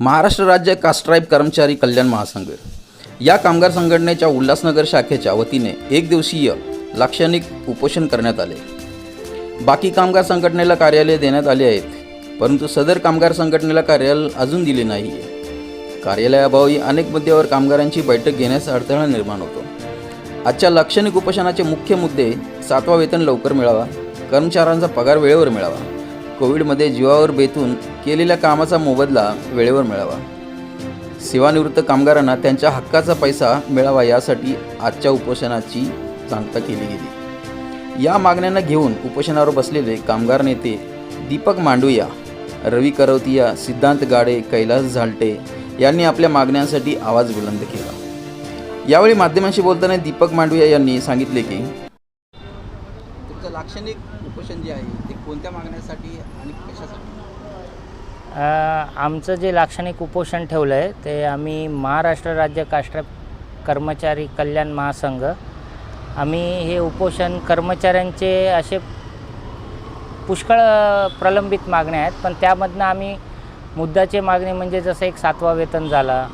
महाराष्ट्र राज्य कास्ट्राईब कर्मचारी कल्याण महासंघ. या कामगार संघटनेच्या उल्हासनगर शाखेच्या वतीने एक दिवसीय लाक्षणिक उपोषण करण्यात आले. बाकी कामगार संघटनेला कार्यालय देण्यात आले आहेत परंतु सदर कामगार संघटनेला कार्यालय अजून दिले नाही आहे कार्यालयाअभावी अनेक मुद्द्यावर कामगारांची बैठक घेण्यास अडथळा निर्माण होतो. आजच्या लाक्षणिक उपोषणाचे मुख्य मुद्दे सातवा वेतन लवकर मिळावा कर्मचाऱ्यांचा पगार वेळेवर मिळावा कोविडमध्ये जीवावर बेतून केलेल्या कामाचा मोबदला वेळेवर मिळावा. सेवानिवृत्त कामगारांना त्यांच्या हक्काचा पैसा मिळावा यासाठी आजच्या उपोषणाची सांगता केली गेली. या मागण्यांना घेऊन उपोषणावर बसलेले कामगार नेते दीपक मांडुया रवी करवतिया सिद्धांत गाडे कैलास झालटे यांनी आपल्या मागण्यांसाठी आवाज बुलंद केला. यावेळी माध्यमांशी बोलताना दीपक मांडुया यांनी सांगितले की लाक्षणिक उपोषण जे आहे ते कोणत्या मागण्यासाठी आणि कशासाठी? आमचं जे लाक्षणिक उपोषण ठेवलं आहे ते आम्ही महाराष्ट्र राज्य काष्ट कर्मचारी कल्याण महासंघ आम्ही हे उपोषण कर्मचाऱ्यांचे असे पुष्कळ प्रलंबित मागण्या आहेत पण त्यामधनं आम्ही मुद्दाचे मागणी म्हणजे जसं एक सातवा वेतन झाला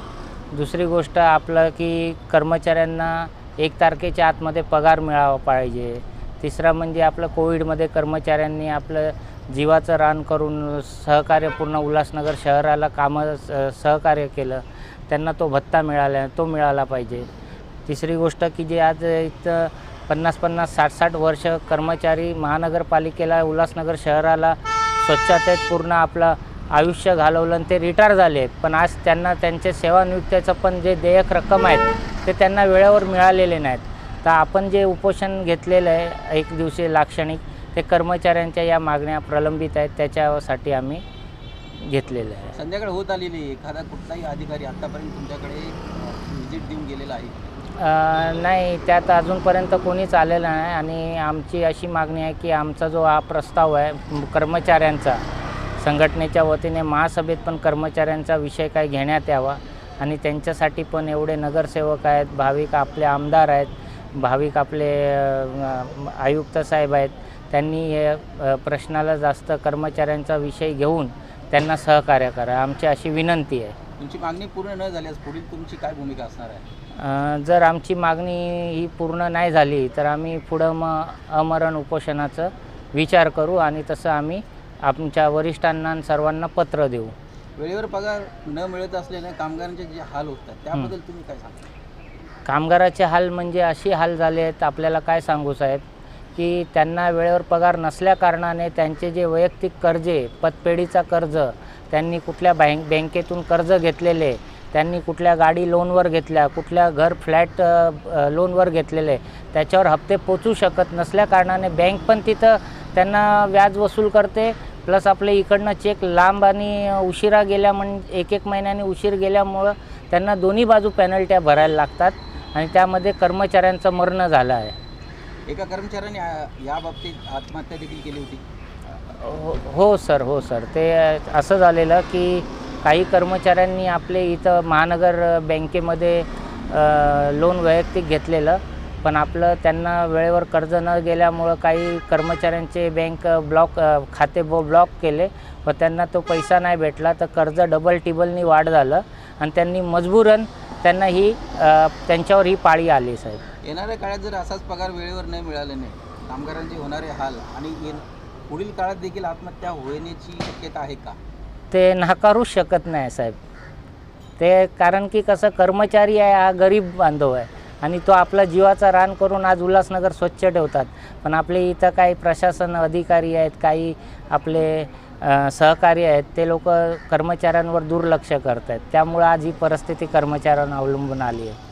दुसरी गोष्ट आपलं की कर्मचाऱ्यांना एक तारखेच्या आतमध्ये पगार मिळावा पाहिजे तिसरा म्हणजे आपलं कोविडमध्ये कर्मचाऱ्यांनी आपलं जीवाचं रान करून सहकार्य पूर्ण उल्हासनगर शहराला कामं स- सहकार्य केलं. त्यांना तो भत्ता मिळाला तो मिळाला पाहिजे. तिसरी गोष्ट की जे आज इथं पन्नास पन्नास साठ साठ वर्ष कर्मचारी महानगरपालिकेला उल्हासनगर शहराला स्वच्छतेत पूर्ण आपलं आयुष्य घालवलं आणि ते रिटायर झाले आहेत. पण आज त्यांना त्यांचे सेवानिवृत्त्याचं पण जे देयक रक्कम आहेत ते त्यांना वेळेवर मिळालेले नाहीत. तर आपण जे उपोषण घेतलेलं आहे एक दिवशी लाक्षणिक ते कर्मचाऱ्यांच्या या मागण्या प्रलंबित आहेत त्याच्यासाठी आम्ही घेतलेलं आहे संध्याकाळ होत आलेली आहे. एखादा कुठलाही अधिकारी आतापर्यंत तुमच्याकडे व्हिजिट देऊन गेलेला आहे नाही त्यात अजूनपर्यंत कोणीच आलेलं नाही आणि आमची अशी मागणी आहे की आमचा जो हा प्रस्ताव आहे कर्मचाऱ्यांचा संघटनेच्या वतीने महासभेत पण कर्मचाऱ्यांचा विषय काय घेण्यात यावा आणि त्यांच्यासाठी पण एवढे नगरसेवक आहेत भाविक आपले आमदार आहेत भाविक आपले आयुक्त साहेब आहेत त्यांनी हे प्रश्नाला जास्त कर्मचाऱ्यांचा विषय घेऊन त्यांना सहकार्य करा. आमची अशी विनंती आहे. तुमची मागणी पूर्ण न झाल्यास पुढील तुमची काय भूमिका असणार आहे? जर आमची मागणी ही पूर्ण नाही झाली तर आम्ही पुढं मग अमरण उपोषणाचं विचार करू आणि तसं आम्ही आमच्या वरिष्ठांना सर्वांना पत्र देऊ. वेळेवर पगार न मिळत असल्याने कामगारांचे जे हाल होतात त्याबद्दल तुम्ही काय सांगा कामगाराचे हाल म्हणजे अशी हाल झाले आहेत आपल्याला काय सांगू साहेब? की त्यांना वेळेवर पगार नसल्याकारणाने त्यांचे जे वैयक्तिक कर्जे पतपेढीचा कर्ज त्यांनी कुठल्या बँक बँकेतून कर्ज घेतलेले त्यांनी कुठल्या गाडी लोनवर घेतल्या कुठल्या घर फ्लॅट लोनवर घेतलेले त्याच्यावर हप्ते पोचू शकत नसल्याकारणाने बँक पण तिथं त्यांना व्याज वसूल करते प्लस आपले इकडनं चेक लांब आणि उशिरा गेल्या म्हण एक एक महिन्याने उशीर गेल्यामुळं त्यांना दोन्ही बाजू पेनल्ट्या भरायला लागतात. आणि त्यामध्ये कर्मचाऱ्यांचं मरण झालं आहे. एका कर्मचाऱ्याने आ- या बाबतीत आत्महत्या देखील केली होती? हो हो सर हो सर. ते असं झालेलं की काही कर्मचाऱ्यांनी आपले इथं महानगर बँकेमध्ये अ, लोन वैयक्तिक घेतलेलं. पण आपलं त्यांना वेळेवर कर्ज न गेल्यामुळं काही कर्मचाऱ्यांचे बँक ब्लॉक खाते ब ब्लॉक केले व त्यांना तो पैसा नाही भेटला तर कर्ज डबल टिबलनी वाढ झालं आणि त्यांनी मजबूरन त्यांना ही त्यांच्यावर ही पाळी आली साहेब. येणाऱ्या काळात जर असाच पगार वेळेवर न मिळाल्याने कामगारांचे होणारे हाल आणि पुढील काळात देखील आत्महत्या होण्याची शक्यता आहे का? ते नाकारूच शकत नाही साहेब. ते कारण की कसं कर्मचारी आहे हा गरीब बांधव आहे. आणि तो आपला जीवाचा रान करून आज उल्हासनगर स्वच्छ ठेवतात. पण आपले इथं काही प्रशासन अधिकारी आहेत काही आपले सहकारी आहेत ते लोक कर्मचाऱ्यांवर दुर्लक्ष करत आहेत त्यामुळं आज ही परिस्थिती कर्मचाऱ्यांना अवलंबून आली आहे.